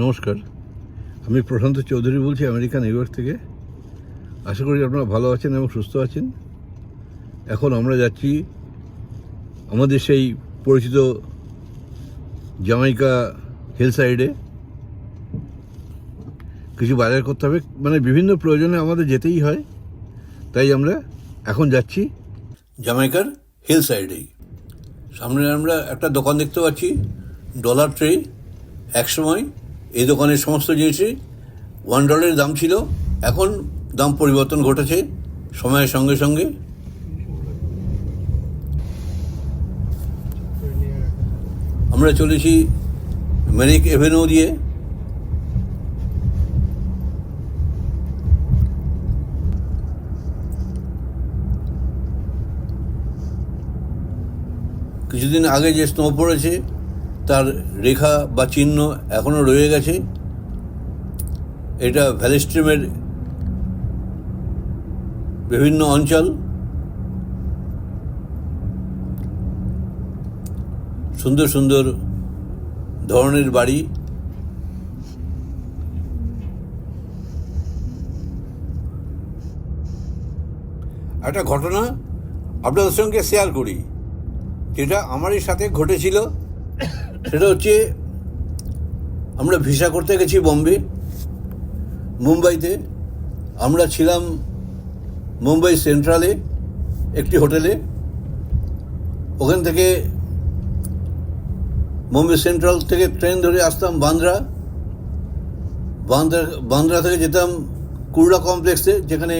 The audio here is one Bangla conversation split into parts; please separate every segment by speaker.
Speaker 1: নমস্কার। আমি প্রশান্ত চৌধুরী বলছি আমেরিকা নিউ ইয়র্ক থেকে। আশা করি আপনারা ভালো আছেন এবং সুস্থ আছেন। এখন আমরা যাচ্ছি আমাদের সেই পরিচিত জামাইকা হিল সাইডে কিছু বাজার করতে হবে মানে বিভিন্ন প্রয়োজনে আমাদের যেতেই হয়। তাই আমরা এখন যাচ্ছি জামাইকার হিল সাইডেই সামনে আমরা একটা দোকান দেখতে পাচ্ছি, ডলার ট্রে একসময় এই দোকানের সমস্ত জিনিসই ওয়ান ডলারের দাম ছিল। এখন দাম পরিবর্তন ঘটেছে সময়ের সঙ্গে সঙ্গে। আমরা চলেছি মেরিক এভিনিউ দিয়ে। কিছুদিন আগে যে স্নো পড়েছে তার রেখা বা চিহ্ন এখনও রয়ে গেছে। এটা ভ্যালিস্ট্রিমের বিভিন্ন অঞ্চল। সুন্দর সুন্দর ধরনের বাড়ি। একটা ঘটনা আপনাদের সঙ্গে শেয়ার করি, যেটা আমারই সাথে ঘটেছিল। সেটা হচ্ছে আমরা ভিসা করতে গেছি বম্বে, মুম্বাইতে। আমরা ছিলাম মুম্বাই সেন্ট্রালে, একটি হোটেলে। ওখান থেকে মুম্বাই সেন্ট্রাল থেকে ট্রেন ধরে আসতাম বান্দ্রা। বান্দ্রা বান্দ্রা থেকে যেতাম কুরলা কমপ্লেক্সে, যেখানে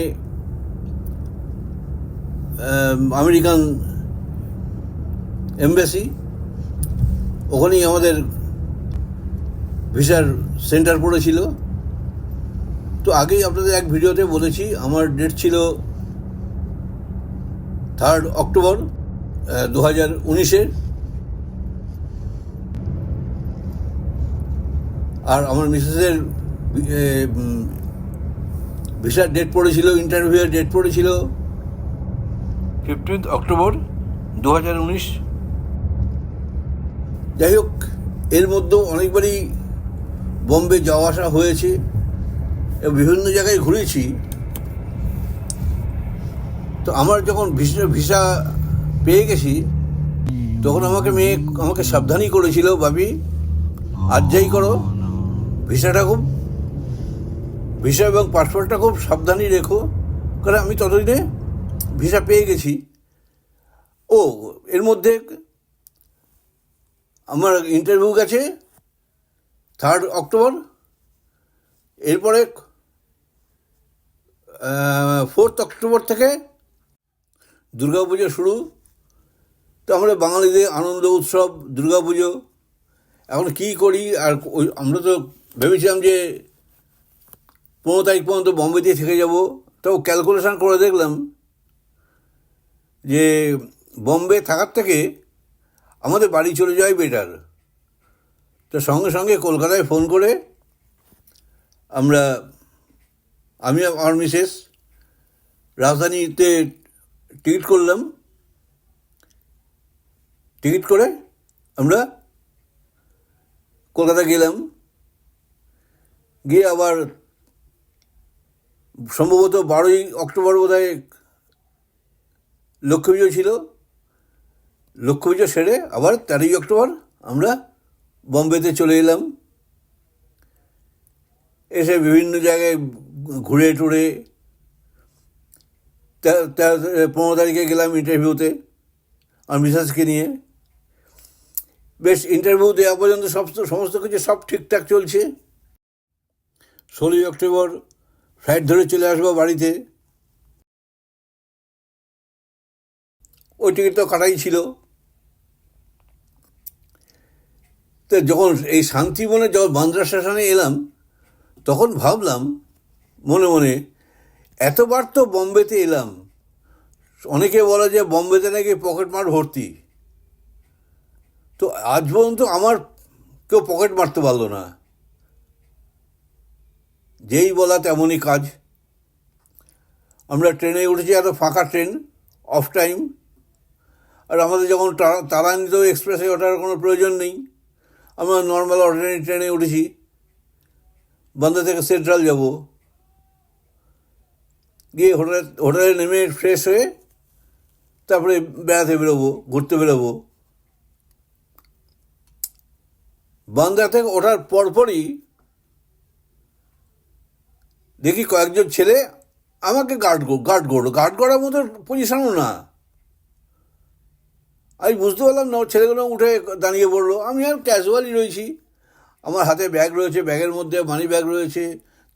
Speaker 1: আমেরিকান এমবেসি ওখানেই আমাদের ভিসার সেন্টার পড়েছিল। তো আগেই আপনাদের এক ভিডিওতে বলেছি, আমার ডেট ছিল থার্ড অক্টোবর দু হাজার উনিশের আর আমার মিসেসের ভিসার ডেট পড়েছিল ইন্টারভিউয়ের ডেট পড়েছিল। ফিফটিন্থ অক্টোবর দু হাজার উনিশ। যাই হোক এর মধ্যেও অনেকবারই বম্বে যাওয়া আসা হয়েছে এবং বিভিন্ন জায়গায় ঘুরেছি। তো আমার যখন ভিসা ভিসা পেয়ে গেছি তখন আমাকে মেয়ে আমাকে সাবধানই করেছিল ভাবি আর যাই করো। ভিসাটা খুব ভিসা এবং পাসপোর্টটা খুব সাবধানই রেখো। কারণ আমি ততদিনে ভিসা পেয়ে গেছি। ও এর মধ্যে আমার ইন্টারভিউ গেছে থার্ড অক্টোবর এরপরে ফোর্থ অক্টোবর থেকে দুর্গাপুজো শুরু। তো আমরা বাঙালিদের আনন্দ, উৎসব দুর্গাপুজো এখন কী করি আর ওই, আমরা তো ভেবেছিলাম যে পনেরো তারিখ পর্যন্ত বম্বেতে থেকে যাব। তাও ক্যালকুলেশন করে দেখলাম যে বম্বে থাকার থেকে আমাদের বাড়ি চলে যাওয়াই বেটার। তো সঙ্গে সঙ্গে কলকাতায় ফোন করে আমরা, আমি আমার মিসেস রাজধানীতে টিকিট করলাম। টিকিট করে আমরা কলকাতা গেলাম। গিয়ে আবার সম্ভবত বারোই অক্টোবর বোধ হয় লক্ষ্মী পুজো ছিল। লক্ষ্মী পুজো সেরে আবার তেরোই অক্টোবর আমরা বম্বেতে চলে এলাম। এসে বিভিন্ন জায়গায় ঘুরে টুরে। পনেরো তারিখে গেলাম ইন্টারভিউতে আর মিসাসকে নিয়ে। বেশ ইন্টারভিউ দেওয়া পর্যন্ত সব, সমস্ত কিছু সব ঠিকঠাক চলছে। ষোলোই অক্টোবর ফ্লাইট ধরে চলে আসব বাড়িতে। ওই টিকিট তো কাটাই ছিল। তো যখন এই শান্তিবনে যখন বান্দ্রা স্টেশনে এলাম, তখন ভাবলাম, মনে মনে, এতবার তো বম্বেতে এলাম। অনেকে বলে যে বম্বেতে নাকি পকেট মার ভর্তি। তো আজ পর্যন্ত আমার কেউ পকেট মারতে পারল না। যেই বলা তেমনই কাজ। আমরা ট্রেনে উঠেছি, এত ফাঁকা ট্রেন অফ টাইম আর আমাদের যখন তারান্বিত এক্সপ্রেসে ওঠার কোনো প্রয়োজন নেই। আমরা নর্মাল অর্ডিনারি ট্রেনে উঠেছি। বান্দা থেকে সেন্ট্রাল যাব। গিয়ে হোটেলে হোটেলে নেমে ফ্রেশ হয়ে তারপরে বেড়াতে বেরোবো, ঘুরতে বেরোবো। বান্দা থেকে ওঠার পরপরই দেখি কয়েকজন ছেলে আমাকে গার্ড গার্ড করল। গার্ড করার মতো পজিশনও না। আমি বুঝতে পারলাম না, ছেলেগুলো উঠে দাঁড়িয়ে পড়ল আমি আর ক্যাজুয়ালি রয়েছি। আমার হাতে ব্যাগ রয়েছে ব্যাগের মধ্যে মানি ব্যাগ রয়েছে,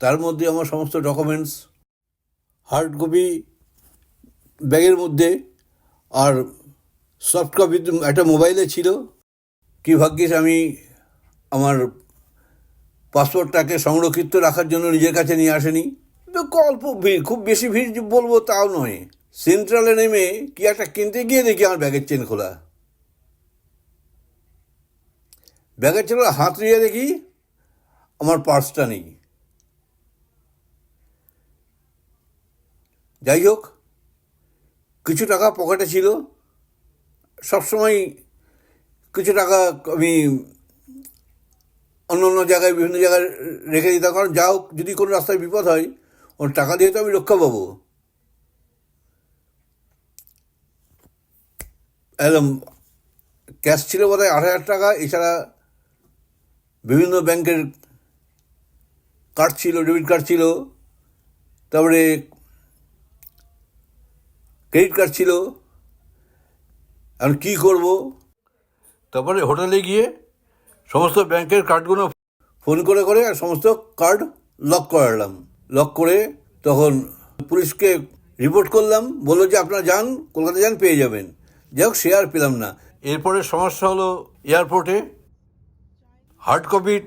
Speaker 1: তার মধ্যে আমার সমস্ত ডকুমেন্টস হার্ড কপি ব্যাগের মধ্যে, আর সফট কপি একটা মোবাইলে ছিল। কি ভাগ্যিস আমি আমার পাসপোর্টটাকে সংরক্ষিত রাখার জন্য নিজের কাছে নিয়ে আসেনি। অল্প ভিড়, খুব বেশি ভিড় বলব তাও নয়। সেন্ট্রালে নেমে কি একটা কিনতে গিয়ে দেখি আমার ব্যাগের চেন খোলা। ব্যাগের চেন হাত নিয়ে দেখি আমার পার্সটা নেই। যাই হোক, কিছু টাকা পকেটে ছিল। সবসময় কিছু টাকা আমি অন্য অন্য জায়গায়, বিভিন্ন জায়গায় রেখে দিতাম। কারণ যা হোক, যদি কোনো রাস্তায় বিপদ হয়, ওর টাকা দিয়ে তো আমি রক্ষা পাবো। একদম ক্যাশ ছিল বোধ হয় আট হাজার টাকা এছাড়া বিভিন্ন ব্যাংকের কার্ড ছিল ডেবিট কার্ড ছিল তারপরে ক্রেডিট কার্ড ছিল এখন কী করব? তারপরে হোটেলে গিয়ে সমস্ত ব্যাংকের কার্ডগুলো ফোন করে করে আর সমস্ত কার্ড লক করালাম লক করে তখন পুলিশকে রিপোর্ট করলাম বলল যে আপনারা যান কলকাতা যান পেয়ে যাবেন। যাই হোক সে আর পেলাম না। এরপরে সমস্যা হলো এয়ারপোর্টে। হার্ড কপির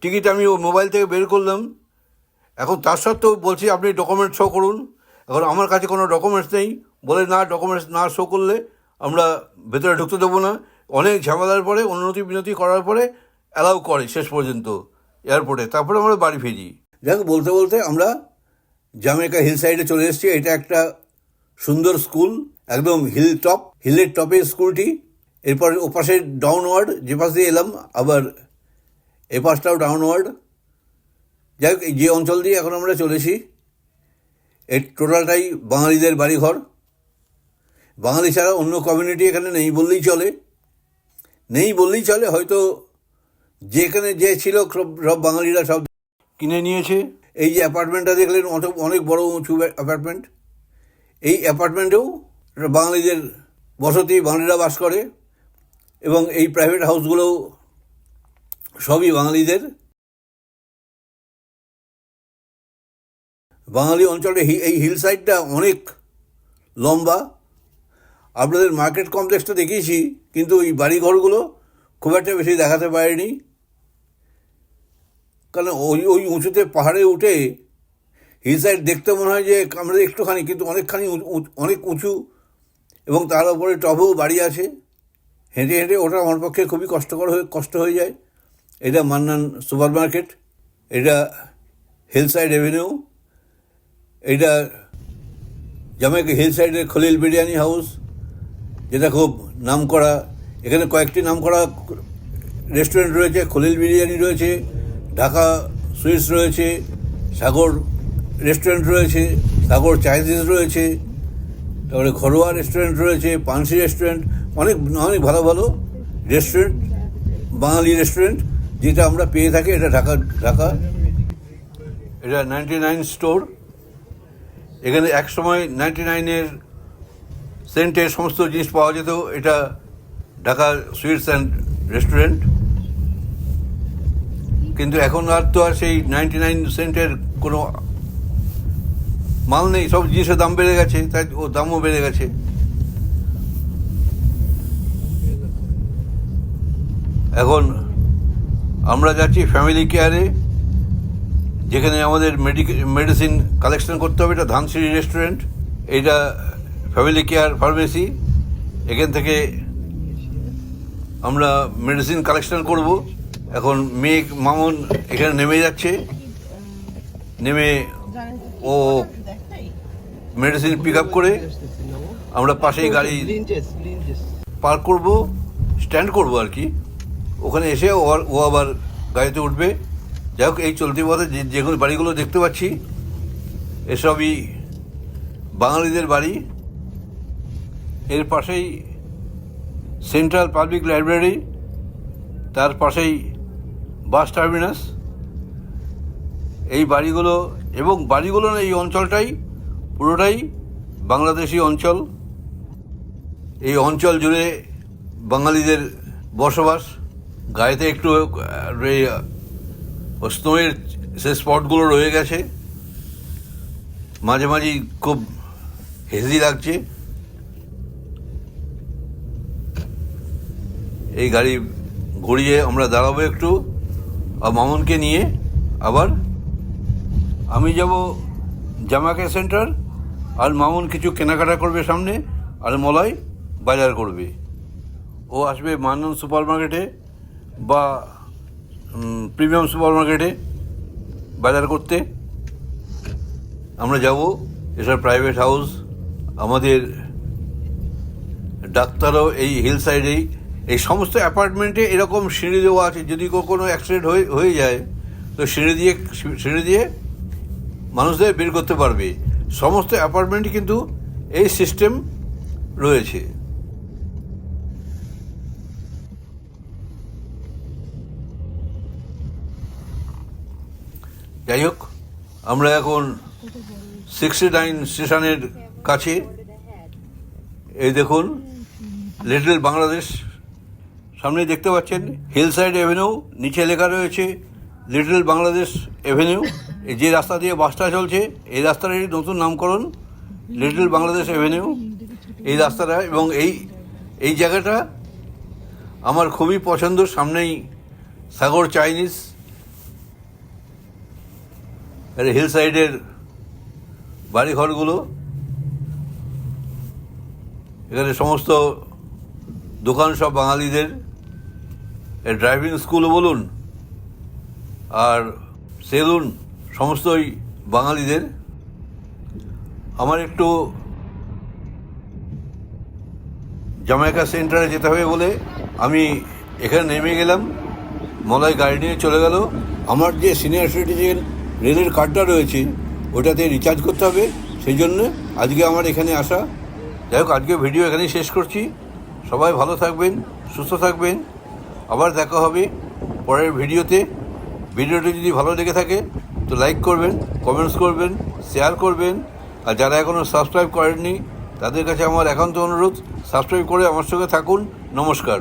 Speaker 1: টিকিট আমি ও মোবাইল থেকে বের করলাম। এখন তার সত্ত্বেও বলছি আপনি ডকুমেন্টস শো করুন। এখন আমার কাছে কোনো ডকুমেন্টস নেই। বলে না ডকুমেন্টস না শো করলে আমরা ভেতরে ঢুকতে দেবো না। অনেক ঝামেলার পরে উন্নতি বিনতি করার পরে অ্যালাউ করে শেষ পর্যন্ত এয়ারপোর্টে। তারপরে আমরা বাড়ি ফিরি। যাক বলতে বলতে আমরা জামেকা হিল সাইডে চলে এসেছি। এটা একটা সুন্দর স্কুল, একদম হিল টপ হিলের টপে স্কুলটি। এরপর ওপাশে ডাউনওয়ার্ড যে পাশ দিয়ে এলাম, আবার এ পাশটাও ডাউনওয়ার্ড যাই হোক যে অঞ্চল দিয়ে এখন আমরা চলেছি, এর টোটালটাই বাঙালিদের বাড়িঘর। বাঙালি ছাড়া অন্য কমিউনিটি এখানে নেই বললেই চলে। নেই বললেই চলে, হয়তো যেখানে যে ছিল সব সব বাঙালিরা সব কিনে নিয়েছে। এই যে অ্যাপার্টমেন্টটা দেখলেন অনেক বড় উঁচু অ্যাপার্টমেন্ট এই অ্যাপার্টমেন্টেও বাঙালিদের বসতি, বাঙালিরা বাস করে এবং এই প্রাইভেট হাউসগুলোও সবই বাঙালিদের। বাঙালি অঞ্চলে এই হিল সাইডটা অনেক লম্বা। আপনাদের মার্কেট কমপ্লেক্সটা দেখিয়েছি, কিন্তু এই বাড়িঘরগুলো খুব একটা বেশি দেখাতে পারেনি। কারণ ওই ওই উঁচুতে পাহাড়ে উঠে হিল সাইড দেখতে মনে হয় যে আমরা একটুখানি, কিন্তু অনেকখানি অনেক উঁচু এবং তার উপরে টবেও বাড়ি আছে। হেঁটে হেঁটে ওটা আমার পক্ষে খুবই কষ্টকর হয়ে, কষ্ট হয়ে যায়। এটা মান্নান সুপার মার্কেট, এটা হিল সাইড এভিনিউ এটা জামাইকা হিল সাইডের খলিল বিরিয়ানি হাউস, যেটা খুব নাম করা এখানে কয়েকটি নাম করা রেস্টুরেন্ট রয়েছে, খলিল বিরিয়ানি রয়েছে, ঢাকা সুইটস রয়েছে, সাগর রেস্টুরেন্ট রয়েছে, সাগর চাইনিজ রয়েছে, তারপরে ঘরোয়া রেস্টুরেন্ট রয়েছে, পানসি রেস্টুরেন্ট অনেক অনেক ভালো ভালো রেস্টুরেন্ট বাঙালি রেস্টুরেন্ট যেটা আমরা পেয়ে থাকি, এটা ঢাকা ঢাকা, এটা নাইনটি নাইন স্টোর এখানে এক সময় নাইনটি নাইনের সেন্টের সমস্ত জিনিস পাওয়া যেত, এটা ঢাকা সুইটস অ্যান্ড রেস্টুরেন্ট কিন্তু এখন আর তো আর সেই নাইনটি নাইন সেন্টের কোনো মাল নেই, সব জিনিসের দাম বেড়ে গেছে, তাই ও দামও বেড়ে গেছে। এখন আমরা যাচ্ছি ফ্যামিলি কেয়ারে যেখানে আমাদের মেডিসিন কালেকশন করতে হবে, এটা ধানসিঁড়ি রেস্টুরেন্ট এটা ফ্যামিলি কেয়ার ফার্মেসি এখান থেকে আমরা মেডিসিন কালেকশন করব। এখন মেয়ে মামুন এখানে নেমে যাচ্ছে, নেমে ও মেডিসিন পিক আপ করে আমরা পাশেই গাড়ি. পার্ক করব স্ট্যান্ড করব আর কি। ওখানে এসে ও আবার গাড়িতে উঠবে। যাই হোক, এই চলতি পথে যে যেগুলো বাড়িগুলো দেখতে পাচ্ছি, এসবই বাঙালিদের বাড়ি। এর পাশেই সেন্ট্রাল পাবলিক লাইব্রেরি তার পাশেই বাস টার্মিনাস। এই বাড়িগুলো এবং বাড়িগুলো না, এই অঞ্চলটাই পুরোটাই বাংলাদেশি অঞ্চল। এই অঞ্চল জুড়ে বাঙালিদের বসবাস। গায়েতে একটু স্নোয়ের সে স্পটগুলো রয়ে গেছে। মাঝে মাঝেই খুব হেজি লাগছে। এই গাড়ি ঘুরিয়ে আমরা দাঁড়াবো একটু। আর মামুনকে নিয়ে আবার আমি যাব জামাকা সেন্টার। আর মামুন কিছু কেনাকাটা করবে সামনে আর মলয় বাজার করবে। ও আসবে মানন সুপার মার্কেটে বা প্রিমিয়াম সুপার মার্কেটে বাজার করতে। আমরা যাব, এসব প্রাইভেট হাউস আমাদের ডাক্তারও এই হিল সাইডেই এই সমস্ত অ্যাপার্টমেন্টে এরকম সিঁড়ি দেওয়া আছে, যদি কোনো অ্যাক্সিডেন্ট হয়ে হয়ে যায়, তো সিঁড়ি দিয়ে সিঁড়ি দিয়ে মানুষদের বের করতে পারবে। সমস্ত অ্যাপার্টমেন্টে কিন্তু এই সিস্টেম রয়েছে। যাই হোক, আমরা এখন সিক্সটি নাইন স্টেশনের কাছে। এই দেখুন লিটল বাংলাদেশ সামনে দেখতে পাচ্ছেন হিল সাইড এভিনিউ নিচে লেখা রয়েছে লিটল বাংলাদেশ এভিনিউ যে রাস্তা দিয়ে বাসটা চলছে, এই রাস্তাটারই নতুন নামকরণ লিটল বাংলাদেশ এভিনিউ এই রাস্তাটা এবং এই এই জায়গাটা আমার খুবই পছন্দ সামনেই সাগর চাইনিজ। হিল সাইডের বাড়িঘরগুলো। এখানে সমস্ত দোকান সব বাঙালিদের। ড্রাইভিং স্কুলও বলুন, আর সেলুন সমস্তই বাঙালিদের। আমার একটু জামাইকা সেন্টারে যেতে হবে বলে আমি এখানে নেমে গেলাম। মলয় গাড়ি নিয়ে চলে গেল। আমার যে সিনিয়র সিটিজেন রেলের কার্ডটা রয়েছে, ওটাতে রিচার্জ করতে হবে। সেই জন্য আজকে আমার এখানে আসা। যাই হোক, আজকে ভিডিও এখানেই শেষ করছি। সবাই ভালো থাকবেন, সুস্থ থাকবেন। আবার দেখা হবে পরের ভিডিওতে ভিডিওটি যদি ভালো লেগে থাকে তো লাইক করবেন কমেন্টস করবেন শেয়ার করবেন। আর যারা এখনও সাবস্ক্রাইব করেননি, তাদের কাছে আমার একান্ত অনুরোধ সাবস্ক্রাইব করে আমার সঙ্গে থাকুন। নমস্কার।